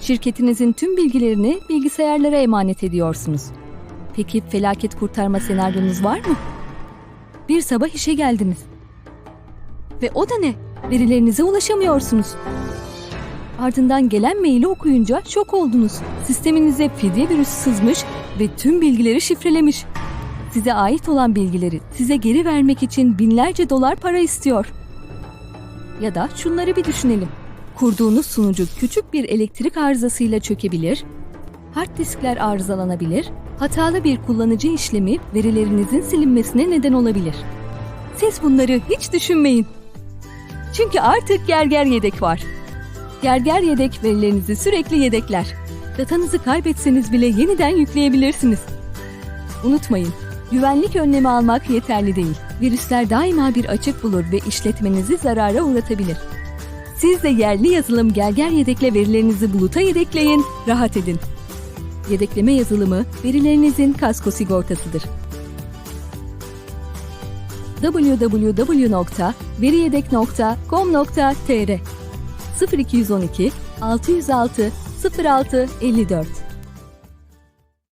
Şirketinizin tüm bilgilerini bilgisayarlara emanet ediyorsunuz. Peki felaket kurtarma senaryonuz var mı? Bir sabah işe geldiniz. Ve o da ne? Verilerinize ulaşamıyorsunuz. Ardından gelen maili okuyunca şok oldunuz. Sisteminize fidye virüsü sızmış ve tüm bilgileri şifrelemiş. Size ait olan bilgileri size geri vermek için binlerce dolar para istiyor. Ya da şunları bir düşünelim. Kurduğunuz sunucu küçük bir elektrik arızasıyla çökebilir, hard diskler arızalanabilir, hatalı bir kullanıcı işlemi verilerinizin silinmesine neden olabilir. Siz bunları hiç düşünmeyin. Çünkü artık Gerger Yedek var. Gerger Yedek verilerinizi sürekli yedekler. Datanızı kaybetseniz bile yeniden yükleyebilirsiniz. Unutmayın, güvenlik önlemi almak yeterli değil. Virüsler daima bir açık bulur ve işletmenizi zarara uğratabilir. Siz de yerli yazılım Gerger Yedek'le verilerinizi buluta yedekleyin, rahat edin. Yedekleme yazılımı verilerinizin kasko sigortasıdır. www.veriyedek.com.tr 0212 606 06 54